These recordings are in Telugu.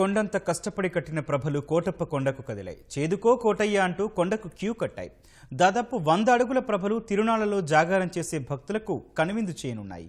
కొండంత కష్టపడి కట్టిన ప్రభలు కోటప్ప కొండకు కదిలాయి. చేదుకో కోటయ్య అంటూ కొండకు క్యూ కట్టాయి. దాదాపు వంద అడుగుల ప్రభలు తిరునాళ్ళలో జాగారం చేసే భక్తులకు కనువిందు చేయనున్నాయి.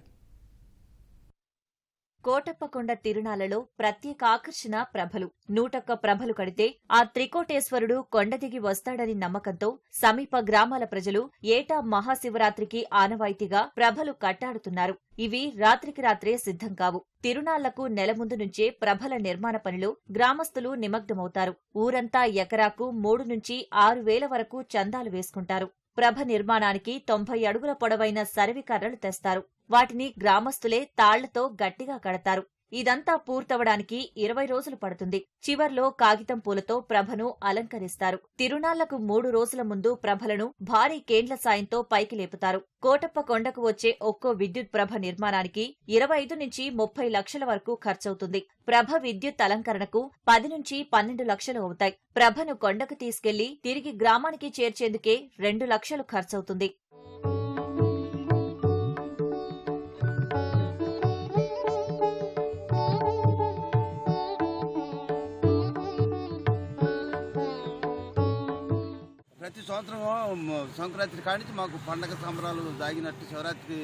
కోటప్పకొండ తిరునాళ్ళలో ప్రత్యేక ఆకర్షణ ప్రభలు. నూటొక్క ప్రభలు కడితే ఆ త్రికోటేశ్వరుడు కొండ దిగి వస్తాడని నమ్మకంతో సమీప గ్రామాల ప్రజలు ఏటా మహాశివరాత్రికి ఆనవాయితీగా ప్రభలు కట్టాడుతున్నారు. ఇవి రాత్రికి రాత్రే సిద్ధం కావు. తిరునాళ్ళకు నెల ముందు నుంచే ప్రభల నిర్మాణ పనిలో గ్రామస్తులు నిమగ్నమవుతారు. ఊరంతా ఎకరాకు మూడు నుంచి ఆరు వేల వరకు చందాలు వేసుకుంటారు. ప్రభ నిర్మాణానికి తొంభై అడుగుల పొడవైన సరివి కర్రలు తెస్తారు. వాటిని గ్రామస్తులే తాళ్ళతో గట్టిగా కడతారు. ఇదంతా పూర్తవడానికి ఇరవై రోజులు పడుతుంది. చివర్లో కాగితం పూలతో ప్రభను అలంకరిస్తారు. తిరునాళ్ళకు మూడు రోజుల ముందు ప్రభలను భారీ కేండ్ల సాయంతో పైకి లేపుతారు. కోటప్ప కొండకు వచ్చే ఒక్కో విద్యుత్ ప్రభ నిర్మాణానికి ఇరవై ఐదు నుంచి ముప్పై లక్షల వరకు ఖర్చవుతుంది. ప్రభ విద్యుత్ అలంకరణకు పది నుంచి పన్నెండు లక్షలు అవుతాయి. ప్రభను కొండకు తీసుకెళ్ళి తిరిగి గ్రామానికి చేర్చేందుకే రెండు లక్షలు ఖర్చవుతుంది. ప్రతి సంవత్సరం సంక్రాంతి కానించి మాకు పండగ సంబరాలు దాగినట్టు శివరాత్రి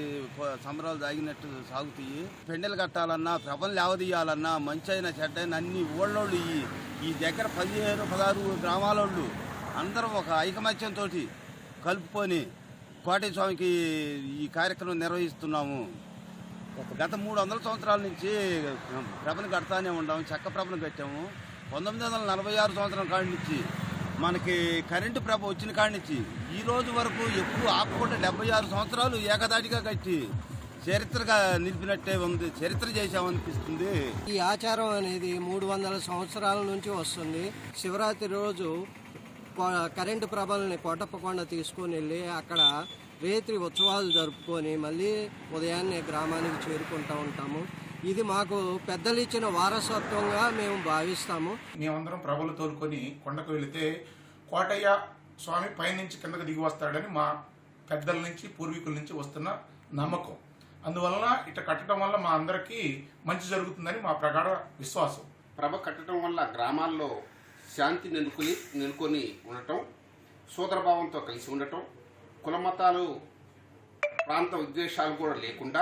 సంబరాలు దాగినట్టు సాగుతాయి. పెండలు కట్టాలన్నా ప్రభలు లేవదీయాలన్నా మంచి అయినా చెడ్డైన అన్ని ఊళ్ళోళ్ళు ఈ ఈ దగ్గర పదిహేను పదహారు గ్రామాలోళ్ళు అందరం ఒక ఐకమత్యంతో కలుపుకొని కోటయ్య స్వామికి ఈ కార్యక్రమం నిర్వహిస్తున్నాము. గత మూడు వందల సంవత్సరాల నుంచి ప్రభను కడతానే ఉన్నాము చెక్క ప్రభను కట్టాము పంతొమ్మిది వందల నలభై ఆరు సంవత్సరం కాడి నుంచి మనకి కరెంటు ప్రభ వచ్చిన కాడి నుంచి ఈ రోజు వరకు ఎప్పుడు ఆపకుండా డెబ్బై ఆరు సంవత్సరాలు ఏకదాటిగా కట్టి చరిత్రగా నిలిపినట్టే ఉంది చరిత్ర చేశామనిపిస్తుంది. ఈ ఆచారం అనేది మూడు వందల సంవత్సరాల నుంచి వస్తుంది. శివరాత్రి రోజు కరెంటు ప్రభల్ని కొట్టపకుండా తీసుకొని వెళ్ళి అక్కడ రేత్రి ఉత్సవాలు జరుపుకొని మళ్ళీ ఉదయాన్నే గ్రామానికి చేరుకుంటూ ఉంటాము. ఇది మాకు పెద్దలు ఇచ్చిన వారసత్వంగా మేము భావిస్తాము. మేమందరం ప్రభలు తోలుకొని కొండకు వెళితే కోటయ్య స్వామి పైనుంచి కిందకు దిగి వస్తాడని మా పెద్దల నుంచి పూర్వీకుల నుంచి వస్తున్న నమ్మకం. అందువలన ఇట్లా కట్టడం వల్ల మా అందరికీ మంచి జరుగుతుందని మా ప్రగాఢ విశ్వాసం. ప్రభ కట్టడం వల్ల గ్రామాల్లో శాంతి నెలకొని నెలకొని ఉండటం సోదరభావంతో కలిసి ఉండటం కులమతాలు ప్రాంత విద్వేషాలు కూడా లేకుండా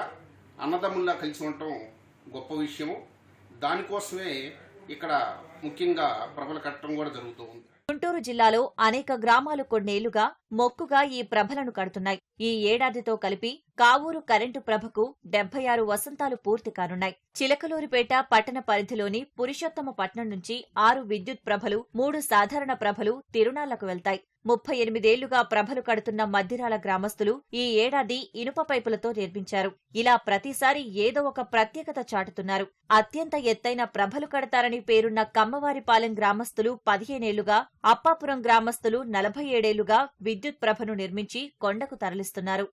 అన్నదమ్ముల్లా కలిసి ఉండటం గొప్ప విషయము. దానికోసమే ఇక్కడ ముఖ్యంగా ప్రభలు కట్టడం కూడా జరుగుతూ ఉంది. గుంటూరు జిల్లాలో అనేక గ్రామాలు కొన్నేళ్ళుగా మొక్కుగా ఈ ప్రభలను కడుతున్నాయి. ఈ ఏడాదితో కలిపి కావూరు కరెంటు ప్రభకు డెబ్బై ఆరు వసంతాలు పూర్తి కానున్నాయి. చిలకలూరిపేట పట్టణ పరిధిలోని పురుషోత్తమ పట్నం నుంచి ఆరు విద్యుత్ ప్రభలు మూడు సాధారణ ప్రభలు తిరునాళ్ళకు వెళ్తాయి. ముప్పై ఎనిమిదేళ్ళుగా ప్రభలు కడుతున్న మద్దిరాల గ్రామస్తులు ఈ ఏడాది ఇనుప పైపులతో నిర్మించారు. ఇలా ప్రతిసారి ఏదో ఒక ప్రత్యేకత చాటుతున్నారు. అత్యంత ఎత్తైన ప్రభలు కడతారని పేరున్న కమ్మవారిపాలెం గ్రామస్తులు పదిహేనేళ్ళుగా అప్పాపురం గ్రామస్తులు నలభై ఏడేళ్ళుగా విద్యుత్ ప్రభను నిర్మించి కొండకు తరలిస్తున్నారు.